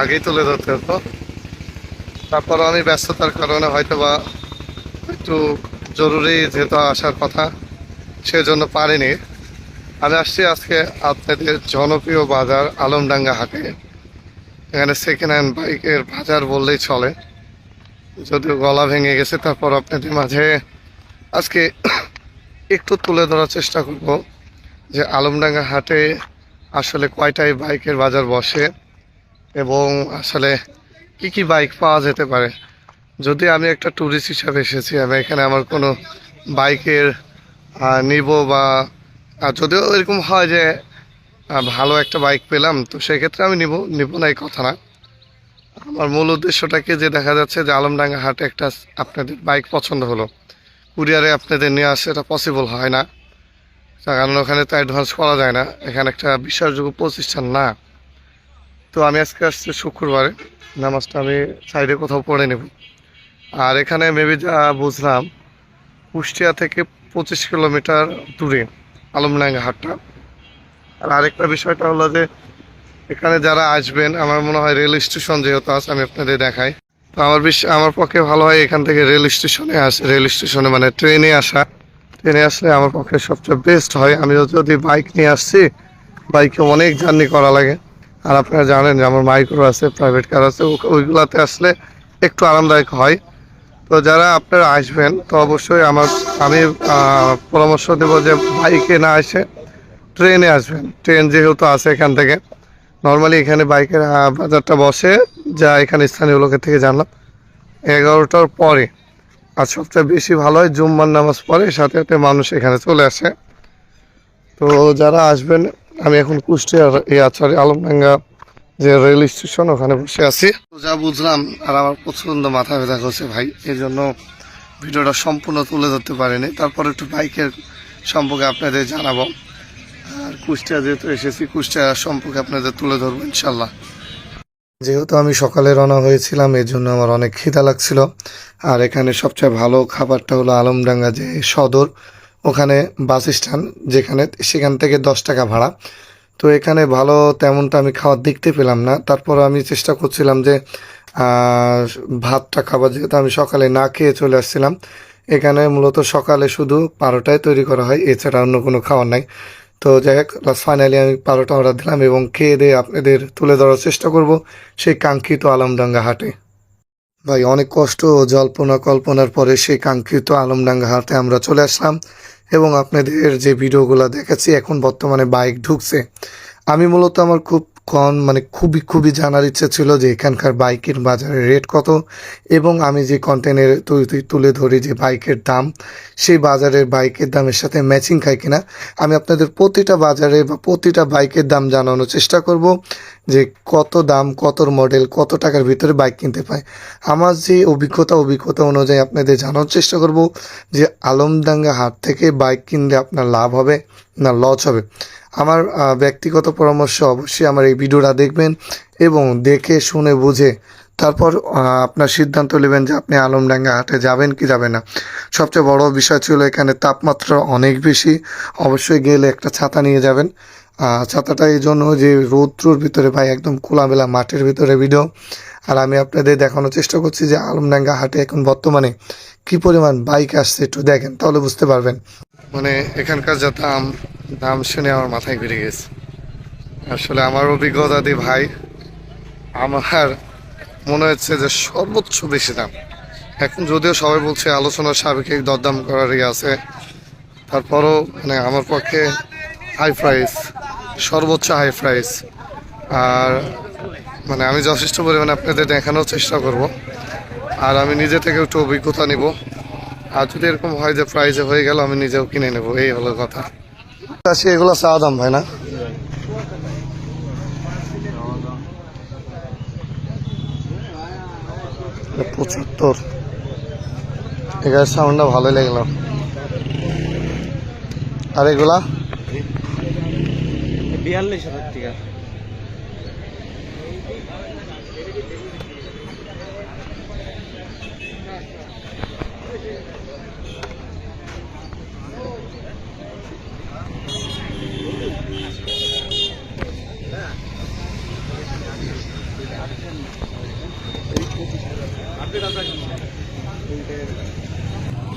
আগেই তুলে ধরতে হতো। তারপর আমি ব্যস্ততার কারণে হয়তো বা একটু জরুরি যেহেতু আসার কথা, সেজন্য পারিনি। আমি আসছি আজকে আপনাদের জনপ্রিয় বাজার আলমডাঙ্গা হাটে। এখানে সেকেন্ড হ্যান্ড বাইকের বাজার বললেই চলে। যদিও গলা ভেঙে গেছে, তারপর আপনাদের মাঝে আজকে একটু তুলে ধরার চেষ্টা করব যে আলমডাঙ্গা হাটে আসলে কয়টাই বাইকের বাজার বসে। এবং আসলে কি কি বাইক পাওয়া যেতে পারে। যদি আমি একটা ট্যুরিস্ট হিসাবে এসেছি, আমি এখানে আমার কোনো বাইকের নিব বা যদিও এরকম হয় যে ভালো একটা বাইক পেলাম, তো সেক্ষেত্রে আমি নিব নিব না, এই কথা না। আমার মূল উদ্দেশ্যটাকে যে দেখা যাচ্ছে যে আলমডাঙ্গা হাটে একটা আপনাদের বাইক পছন্দ হলো। কুরিয়ারে আপনাদের নিয়ে আসা এটা পসিবল হয় না। কারণ ওখানে তো অ্যাডভান্স করা যায় না। এখানে একটা বিশ্বাসযোগ্য প্রতিষ্ঠান না। তো আমি আজকে আসছি শুক্রবারে। নামাজটা আমি সাইডে কোথাও পড়ে নেব। আর এখানে মেবি যা বুঝলাম, কুষ্টিয়া থেকে পঁচিশ কিলোমিটার দূরে আলমডাঙ্গা হাটটা আর আরেকটা বিষয়টা হলো যে, এখানে যারা আসবেন, আমার মনে হয় রেল স্টেশন যেহেতু আছে, আমি আপনাদের দেখাই। তো আমার বেশ, আমার পক্ষে ভালো হয় এখান থেকে রেল স্টেশনে আসে, রেল স্টেশনে মানে ট্রেনে আসা। ট্রেনে আসলে আমার পক্ষে সবচেয়ে বেস্ট হয়। আমি যদি বাইক নিয়ে আসছি বাইকে অনেক জার্নি করা লাগে। আর আপনারা জানেন যে আমার মাইক্রো আছে প্রাইভেট কার আছে ওইগুলাতে আসলে একটু আরামদায়ক হয়। তো যারা আপনারা আসবেন, তো অবশ্যই আমার আমি পরামর্শ দেবো যে বাইকে না আসে ট্রেনে আসবেন। ট্রেন যেহেতু আছে এখান থেকে। নর্মালি এখানে বাইকের বাজারটা বসে, যা এখানে স্থানীয় লোকের থেকে জানলাম। এগারোটার পরে আর সবচেয়ে বেশি ভালো হয় জুম্মার নামাজ পড়ে, সাথে সাথে মানুষ এখানে চলে আসে। তো যারা আসবেন আমি এখন কুষ্টিয়ার এই আচারি আলমডাঙ্গা যে রেল স্টেশন ওখানে বসে আছি। যা বুঝলাম আর আমার প্রচণ্ড মাথা ব্যথা করছে ভাই এই জন্য ভিডিওটা সম্পূর্ণ তুলে ধরতে পারিনি। তারপর একটু বাইকের সম্পর্কে আপনাদের জানাব। আর কুষ্টিয়া যেহেতু এসেছি কুষ্টিয়া সম্পর্কে আপনাদের তুলে ধরবো ইনশাল্লাহ। যেহেতু আমি সকালে রওনা হয়েছিলাম এর জন্য আমার অনেক খিদা লাগছিল। আর এখানে সবচেয়ে ভালো খাবারটা হলো আলমডাঙ্গা যে সদর ওখানে বাস স্ট্যান্ড, যেখানে সেখান থেকে দশ টাকা ভাড়া। তো এখানে ভালো তেমনটা আমি খাওয়ার দেখতে পেলাম না। তারপর আমি চেষ্টা করছিলাম যে ভাতটা খাবার যেহেতু আমি সকালে না খেয়ে চলে আসছিলাম, এখানে মূলত সকালে শুধু পারোটাই তৈরি করা হয়। এছাড়া অন্য কোনো খাবার নাই। তো যাই হোক ফাইনালি আমি পারোটা অর্ডার দিলাম এবং খেয়ে দিয়ে আপনাদের তুলে ধরার চেষ্টা করব সেই কাঙ্ক্ষিত আলমডাঙ্গা হাটে। ভাই, অনেক কষ্ট ও জল্পনা কল্পনার পরে সেই কাঙ্ক্ষিত আলমডাঙ্গা হাটে আমরা চলে আসলাম এবং আপনাদের যে ভিডিওগুলো দেখেছি, এখন বর্তমানে বাইক ঢুকছে। আমি মূলত আমার খুব কন মানে খুবই খুবই জানার ইচ্ছে ছিল যে এখানকার বাইকের বাজারের রেট কত, এবং আমি যে কন্টেনের তুলে ধরি যে বাইকের দাম, সেই বাজারের বাইকের দামের সাথে ম্যাচিং খায় কিনা, আমি আপনাদের প্রতিটা বাজারে বা প্রতিটা বাইকের দাম জানানোর চেষ্টা করব যে কত দাম, কত মডেল কত টাকার ভিতরে বাইক কিনতে পায়। আমার যে অভিজ্ঞতা অভিজ্ঞতা অনুযায়ী আপনাদের জানানোর চেষ্টা করব যে আলমদাঙ্গা হাট থেকে বাইক কিনলে আপনার লাভ হবে না লস হবে। আমার ব্যক্তিগত পরামর্শ অবশ্যই আমার এই ভিডিওটা দেখবেন এবং দেখে, শুনে, বুঝে তারপর আপনার সিদ্ধান্ত নেবেন যে আপনি আলমডাঙ্গা হাটে যাবেন কি যাবেন না। সবচেয়ে বড় বিষয় ছিল এখানে তাপমাত্রা অনেক বেশি। অবশ্যই গেলে একটা ছাতা নিয়ে যাবেন। ছাতাটা এই জন্য যে রৌদ্রুর ভিতরে ভাই একদম খোলামেলা মাঠের ভিতরে ভিডিও। আর আমি আপনাদের দেখানোর চেষ্টা করছি যে আলমডাঙ্গা হাটে এখন বর্তমানে কি পরিমাণ বাইক আসছে একটু দেখেন, তাহলে বুঝতে পারবেন। মানে এখানকার যা দাম শুনে আমার মাথায় ঘুরে গেছে। আসলে আমার অভিজ্ঞতা দিয়ে ভাই, আমার মনে হচ্ছে যে সর্বোচ্চ বেশি দাম। এখন যদিও সবাই বলছে আলোচনার সাবেকিক দরদাম করার ইয়ে আছে, তারপরও মানে আমার পক্ষে হাই প্রাইস সর্বোচ্চ হাই প্রাইস আর মানে আমি যথেষ্ট পরিমাণে আপনাদের দেখানোর চেষ্টা করব, আর আমি নিজে থেকে একটু অভিজ্ঞতা নিব। আর যদি এরকম হয় যে প্রাইজে হয়ে গেল, আমি নিজেও কিনে নেব, এই হলো কথা। আচ্ছা এগুলো চাওয়া দাম, ভাই, না? পঁচাত্তর এগার সাউন্ডটা ভালোই লাগল। আর এগুলা? বিয়াল্লিশ হাজার টাকা।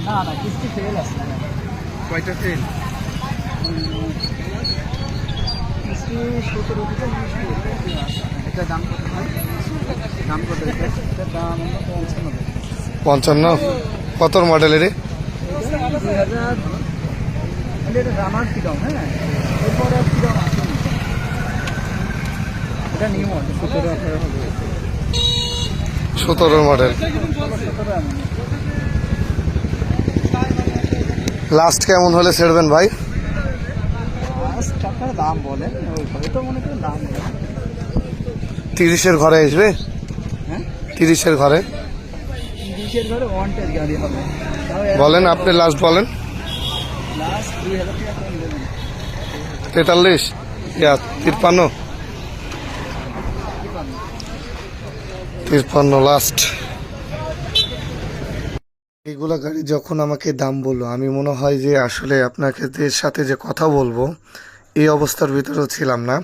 না না কিস্তি ফেল আছে। কয়টা ফেল কিস্তি সতেরো থেকে এটা দাম কত দাম কত এটা? দাম পঞ্চান্ন। পঞ্চান্ন? কত মডেলের দুই হাজার এটা রানার কিরম হ্যাঁ? এরপরে কিরম আছে। এটা নিউ মডেল সতেরো আঠারো হবে। সতেরো মডেল। লাস্ট কেমন হলে ছেড়বেন ভাই? দাম বলেন তিরিশের ঘরে আসবে? হ্যাঁ? তিরিশের ঘরে? বলেন আপনি লাস্ট বলেন। তেতাল্লিশ? ইয়া তিপ্পান্ন? তিপ্পান্ন লাস্ট এগুলা গাড়ি যখন আমাকে দাম বলল, আমি মনে হয় যে আসলে আপনাকে যে সাথে যে কথা বলব, এই অবস্থার ভিতরেও ছিলাম না।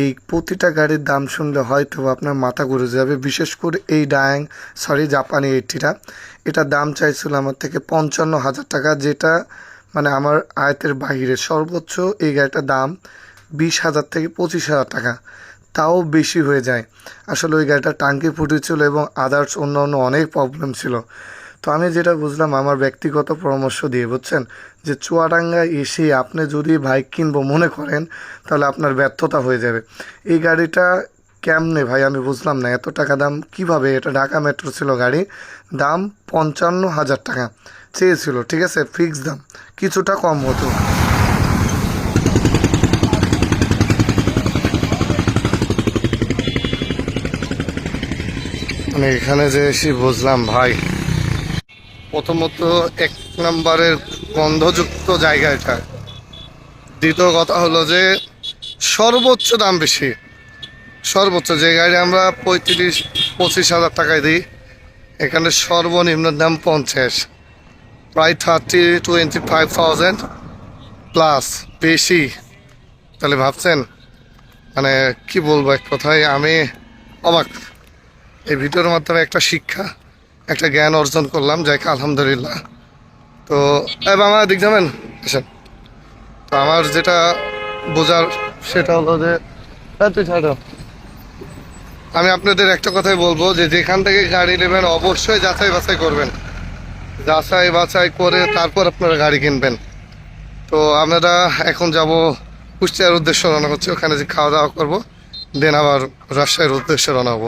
এই প্রতিটা গাড়ির দাম শুনলে হয়তো আপনার মাথা ঘুরে যাবে, বিশেষ করে এই ডায়াং সরি জাপানি এইটিটা এটা দাম চাইছিল আমার থেকে পঞ্চান্ন হাজার টাকা, যেটা মানে আমার আয়তের বাইরে। সর্বোচ্চ এই গাড়িটার দাম বিশ হাজার থেকে পঁচিশ হাজার টাকা। তাও বেশি হয়ে যায়। আসলে ওই গাড়িটা টাঙ্কি ফুটেছিল এবং আদার্স অন্য অন্য অনেক প্রবলেম ছিল। তো আমি যেটা বুঝলাম, আমার ব্যক্তিগত পরামর্শ দিয়ে, বুঝছেন? যে চুয়াডাঙ্গায় এসে আপনি যদি বাইক কিনবো মনে করেন, তাহলে আপনার ব্যর্থতা হয়ে যাবে। এই গাড়িটা কেমনে ভাই? আমি বুঝলাম না, এত টাকা দাম কীভাবে? এটা ঢাকা মেট্রো ছিল গাড়ি, দাম পঞ্চান্ন হাজার টাকা। চেয়েছিল, ঠিক আছে? ফিক্স দাম। কিছুটা কম হতো। আমি এখানে যে এসে বুঝলাম ভাই। প্রথমত এক নম্বরের গন্ধযুক্ত জায়গা এটা। দ্বিতীয় কথা হলো যে সর্বোচ্চ দাম বেশি। সর্বোচ্চ যে গাড়ি আমরা পঁয়ত্রিশ, পঁচিশ হাজার টাকায় দিই, এখানে সর্বনিম্ন দাম পঞ্চাশ। প্রায় thirty twenty five thousand plus বেশি। তাহলে ভাবছেন মানে কি বলব এক কথায়, আমি অবাক। এই ভিডিওর মাধ্যমে একটা শিক্ষা, একটা জ্ঞান অর্জন করলাম যাকে আলহামদুলিল্লাহ। তো বাবা দিক যাবেন আসেন। তো আমার যেটা বোঝার সেটা হলো যে এই তুই ছাড়ো। আমি আপনাদের একটা কথাই বলব যে, যেখান থেকে গাড়ি নেবেন, অবশ্যই যাচাই বাছাই করবেন। যাচাই বাছাই করে তারপর আপনারা গাড়ি কিনবেন। তো আমরা এখন যাব কুষ্টিয়ার উদ্দেশ্যে রওনা হচ্ছে ওখানে যে খাওয়া দাওয়া করব, দেন আবার রাজশাহীর উদ্দেশ্যে রওনা হব।